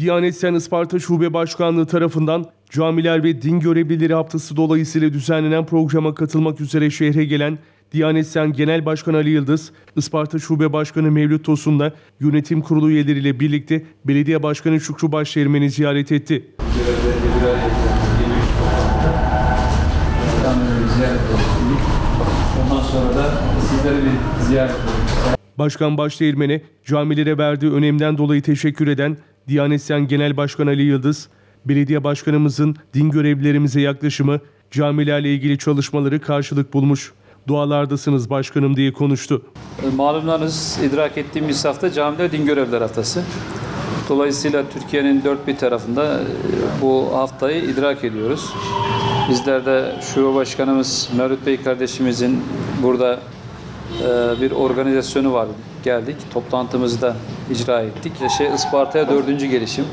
Diyanet Sen Isparta Şube Başkanlığı tarafından Camiler ve Din Görevlileri Haftası dolayısıyla düzenlenen programa katılmak üzere şehre gelen Diyanet Sen Genel Başkanı Ali Yıldız, Isparta Şube Başkanı Mevlüt Tosun'la yönetim kurulu üyeleriyle birlikte Belediye Başkanı Şükrü Başdeğirmen'i ziyaret etti. Ondan sonra da sizleri bir ziyaret. Başkan Başdeğirmen'e camilere verdiği önemden dolayı teşekkür eden Diyanet Genel Başkan Ali Yıldız, belediye başkanımızın din görevlilerimize yaklaşımı, camilerle ilgili çalışmaları karşılık bulmuş. Dualardasınız başkanım diye konuştu. E, Malumlarınız idrak ettiğimiz hafta Camiler Din Görevliler Haftası. Dolayısıyla Türkiye'nin dört bir tarafında e, bu haftayı idrak ediyoruz. Bizler de Şube Başkanımız Mevlüt Bey kardeşimizin burada bir organizasyonu var. Geldik. Toplantımızı da icra ettik. Şey, Isparta'ya dördüncü gelişim.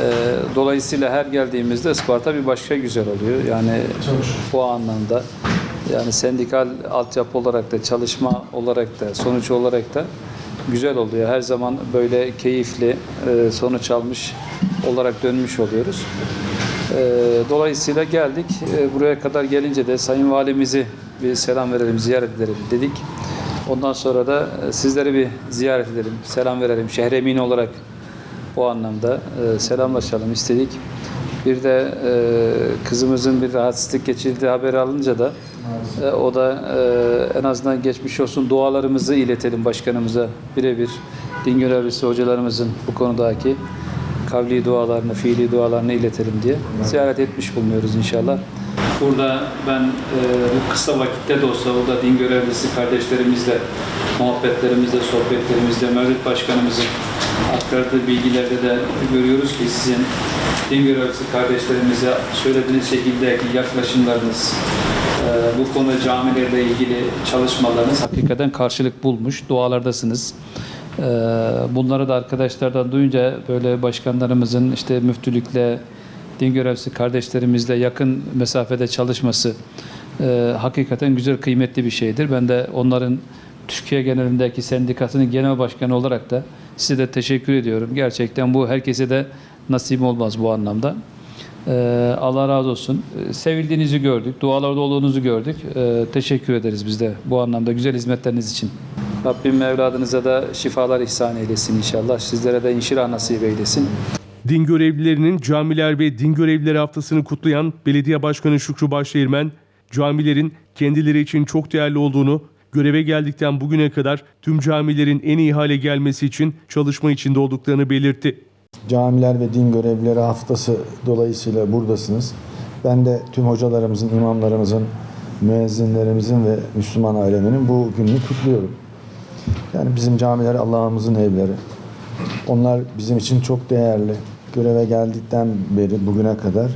E, Dolayısıyla her geldiğimizde Isparta bir başka güzel oluyor. Yani bu anlamda yani sendikal altyapı olarak da çalışma olarak da sonuç olarak da güzel oluyor. Her zaman böyle keyifli e, sonuç almış olarak dönmüş oluyoruz. E, Dolayısıyla geldik. E, Buraya kadar gelince de Sayın Valimizi bir selam verelim, ziyaret edelim dedik. Ondan sonra da e, sizleri bir ziyaret edelim, selam verelim. Şehre emin olarak bu anlamda e, selamlaşalım istedik. Bir de e, kızımızın bir rahatsızlık geçirdiği haberi alınca da e, o da e, en azından geçmiş olsun dualarımızı iletelim başkanımıza birebir. Din görevlisi hocalarımızın bu konudaki kavli dualarını, fiili dualarını iletelim diye ziyaret etmiş bulunuyoruz inşallah. Burada ben e, kısa vakitte de olsa burada din görevlisi kardeşlerimizle, muhabbetlerimizle, sohbetlerimizle, Mevlüt Başkanımızın aktardığı bilgilerde de görüyoruz ki sizin din görevlisi kardeşlerimize söylediğiniz şekildeki yaklaşımlarınız, e, bu konu camilerle ilgili çalışmalarınız hakikaten karşılık bulmuş. Dualardasınız. E, Bunları da arkadaşlardan duyunca böyle başkanlarımızın işte müftülükle, din görevlisi kardeşlerimizle yakın mesafede çalışması e, hakikaten güzel, kıymetli bir şeydir. Ben de onların Türkiye genelindeki sendikasının genel başkanı olarak da size de teşekkür ediyorum. Gerçekten bu herkese de nasip olmaz bu anlamda. Ee, Allah razı olsun. Ee, Sevildiğinizi gördük, dualarda olduğunuzu gördük. Ee, teşekkür ederiz biz de bu anlamda güzel hizmetleriniz için. Rabbim evladınıza da şifalar ihsan eylesin inşallah. Sizlere de inşirah nasip eylesin. Din görevlilerinin camiler ve din görevlileri haftasını kutlayan Belediye Başkanı Şükrü Başdeğirmen, camilerin kendileri için çok değerli olduğunu, göreve geldikten bugüne kadar tüm camilerin en iyi hale gelmesi için çalışma içinde olduklarını belirtti. Camiler ve din görevlileri haftası dolayısıyla buradasınız. Ben de tüm hocalarımızın, imamlarımızın, müezzinlerimizin ve Müslüman aleminin bu gününü kutluyorum. Yani bizim camiler Allah'ımızın evleri. Onlar bizim için çok değerli. Göreve geldikten beri bugüne kadar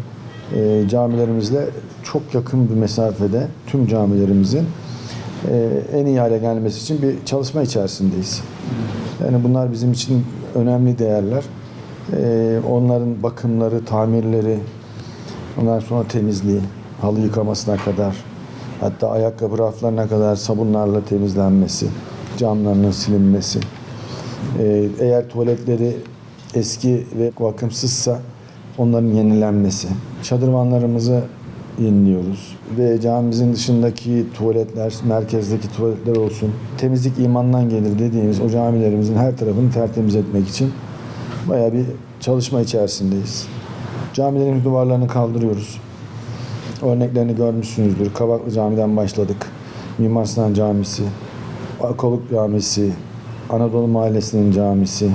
e, camilerimizle çok yakın bir mesafede tüm camilerimizin e, en iyi hale gelmesi için bir çalışma içerisindeyiz. Yani bunlar bizim için önemli değerler. Ee, onların bakımları, tamirleri, ondan sonra temizliği, halı yıkamasına kadar, hatta ayakkabı raflarına kadar sabunlarla temizlenmesi, camlarının silinmesi. Ee, eğer tuvaletleri eski ve bakımsızsa onların yenilenmesi. Çadırvanlarımızı yeniliyoruz ve camimizin dışındaki tuvaletler, merkezdeki tuvaletler olsun. Temizlik imandan gelir dediğimiz o camilerimizin her tarafını tertemiz etmek için bayağı bir çalışma içerisindeyiz. Camilerin duvarlarını kaldırıyoruz. Örneklerini görmüşsünüzdür. Kavaklı Cami'den başladık. Mimar Sinan Camisi, Akoluk Camisi, Anadolu Mahallesi'nin camisi,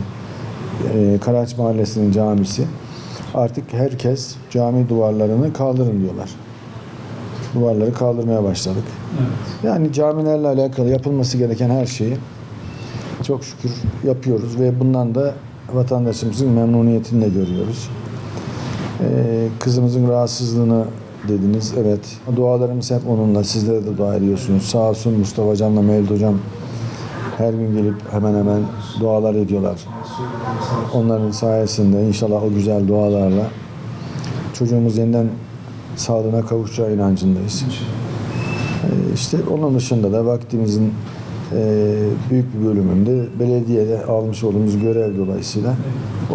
e, Karaç Mahallesi'nin camisi. Artık herkes cami duvarlarını kaldırın diyorlar. Duvarları kaldırmaya başladık. Yani camilerle alakalı yapılması gereken her şeyi çok şükür yapıyoruz ve bundan da vatandaşımızın memnuniyetini de görüyoruz. Ee, kızımızın rahatsızlığını dediniz. Evet. Dualarımız hep onunla. Sizlere de dua ediyorsunuz. Sağ olsun Mustafa Hocam'la Mevlüt Hocam her gün gelip hemen hemen dualar ediyorlar. Onların sayesinde inşallah o güzel dualarla çocuğumuz yeniden sağlığına kavuşacağı inancındayız. Ee, işte onun dışında da vaktimizin e, büyük bir bölümünde belediyede almış olduğumuz görev dolayısıyla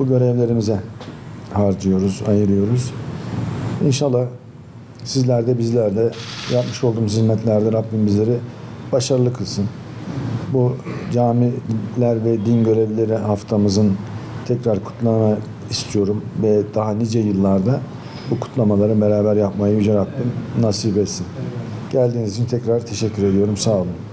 o görevlerimize harcıyoruz, ayırıyoruz. İnşallah sizler de bizler de yapmış olduğumuz hizmetlerde Rabbim bizleri başarılı kılsın. Bu camiler ve din görevlileri haftamızın tekrar kutlamak istiyorum ve daha nice yıllarda bu kutlamaları beraber yapmayı Yüce Rabbim nasip etsin. Geldiğiniz için tekrar teşekkür ediyorum. Sağ olun.